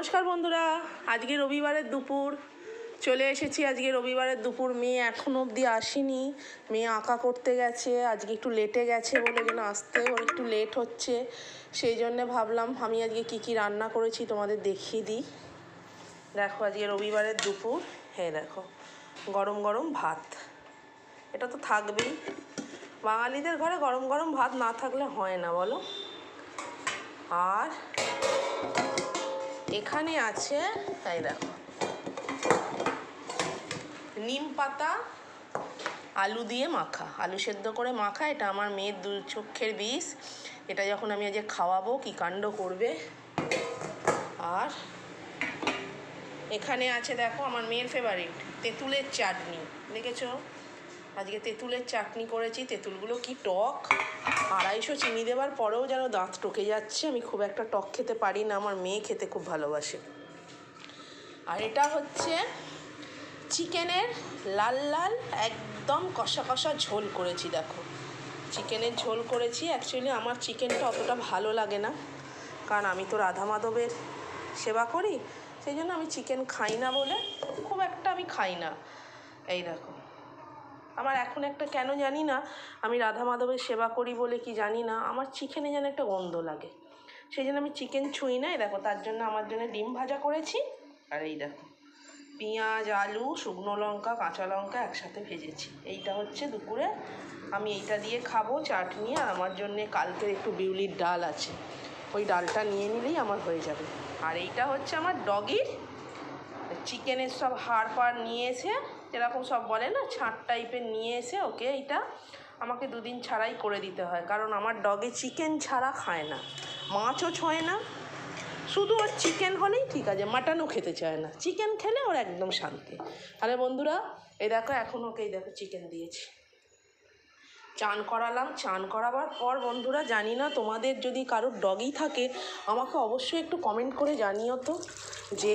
নমস্কার বন্ধুরা, আজকে রবিবারের দুপুর। চলে এসেছি আজকে রবিবারের দুপুর, মেয়ে এখনও অবধি আসেনি। মেয়ে আঁকা করতে গেছে, আজকে একটু লেটে গেছে বলে যেন আসতে, ওর একটু লেট হচ্ছে। সেই জন্যে ভাবলাম আমি আজকে কি কি রান্না করেছি তোমাদের দেখিয়ে দিই। দেখো আজকে রবিবারের দুপুর হ্যাঁ দেখো, গরম গরম ভাত। এটা তো থাকবেই। বাঙালিদের ঘরে গরম গরম ভাত না থাকলে হয় না, বলো। আর এখানে আছে, তাই দেখো। নিম পাতা, আলু দিয়ে মাখা। আলু সেদ্ধ করে মাখা, এটা আমার মেয়ের দু চক্ষের বিষ। এটা যখন আমি আজকে খাওয়াবো, কি কাণ্ড করবে? আর এখানে আছে, দেখো, আমার মেয়ের ফেভারিট তেঁতুলের চাটনি। দেখেছ? আজকে তেঁতুলের চাটনি করেছি, তেঁতুলগুলো কি টক? আড়াইশো চিনি দেওয়ার পরেও যেন দাঁত টকে যাচ্ছে, আমি খুব একটা টক খেতে পারি না, আমার মেয়ে খেতে খুব ভালোবাসে। আর এটা হচ্ছে চিকেনের লাল লাল, একদম কষা কষা ঝোল করেছি, দেখো। চিকেনের ঝোল করেছি অ্যাকচুয়ালি আমার চিকেনটা অতটা ভালো লাগে না, কারণ আমি তো রাধা মাধবের সেবা করি, সেই জন্য আমি চিকেন খাই না বলে, খুব একটা আমি খাই না। এই দেখো। আমার এখন একটা কেন জানি না, আমি রাধা মাধবের সেবা করি বলে কি জানি না, আমার চিকেনে যেন একটা গন্ধ লাগে। সেই জন্য আমি চিকেন ছুঁই না দেখো তার জন্য আমার জন্য ডিম ভাজা করেছি। আর এই দেখো, পেঁয়াজ, আলু, শুকনো লঙ্কা, কাঁচা লঙ্কা একসাথে ভেজেছি। এইটা হচ্ছে দুপুরে, আমি এইটা দিয়ে খাব চাটনি, আর আমার জন্যে কালকের একটু বিউলির ডাল আছে। ওই ডালটা নিয়ে নিলেই আমার হয়ে যাবে। আর এইটা হচ্ছে আমার ডগির, চিকেনের সব হাড় পাড় নিয়ে এসে যেরকম সব বলে না, ছাঁট টাইপের নিয়ে এসে ওকে এইটা আমাকে দুদিন ছাড়াই করে দিতে হয়। কারণ আমার ডগে চিকেন ছাড়া খায় না। মাছও ছয় না। শুধু ওর চিকেন হলেই ঠিক আছে মাটনও খেতে চায় না। চিকেন খেলে ওর একদম শান্তি। তাহলে বন্ধুরা, এই দেখো, এখন ওকে এই দেখো চিকেন দিয়েছি। চান করালাম, চান করাবার পর বন্ধুরা জানি না তোমাদের যদি কারোর ডগি থাকে, আমাকে অবশ্যই একটু কমেন্ট করে জানিও তো যে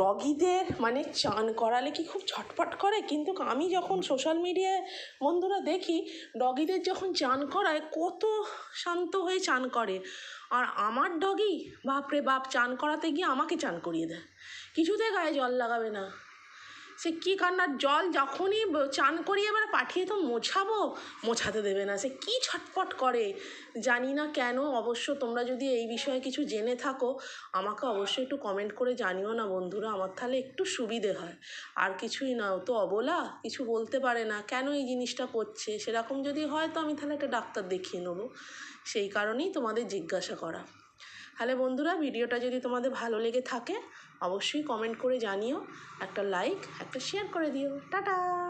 ডগিদের মানে চান করালে কি খুব ছটফট করে? কিন্তু আমি যখন সোশ্যাল মিডিয়ায় বন্ধুরা দেখি ডগিদের যখন চান করায়, কত শান্ত হয়ে চান করে। আর আমার ডগি বাপরে বাপ, চান করাতে গিয়ে আমাকে চান করিয়ে দেয়। কিছুতে গায়ে জল লাগাবে না। সে কী কান্নার জল? যখনই চান করিয়ে এবার পাঠিয়ে তো মোছাবো। মোছাতে দেবে না। সে কী ছটপট করে? জানি না কেন। অবশ্য তোমরা যদি এই বিষয়ে কিছু জেনে থাকো, আমাকে অবশ্যই একটু কমেন্ট করে জানিও না বন্ধুরা। আমার তাহলে একটু সুবিধে হয়। আর কিছুই না। তো অবলা। কিছু বলতে পারে না। কেন এই জিনিসটা করছে? সেরকম যদি হয় তো আমি তাহলে একটা ডাক্তার দেখিয়ে নেব। সেই কারণেই তোমাদের জিজ্ঞাসা করা। তাহলে বন্ধুরা, ভিডিওটা যদি তোমাদের ভালো লেগে থাকে অবশ্যই কমেন্ট করে জানিও একটা লাইক একটা শেয়ার করে দিও। টাটা!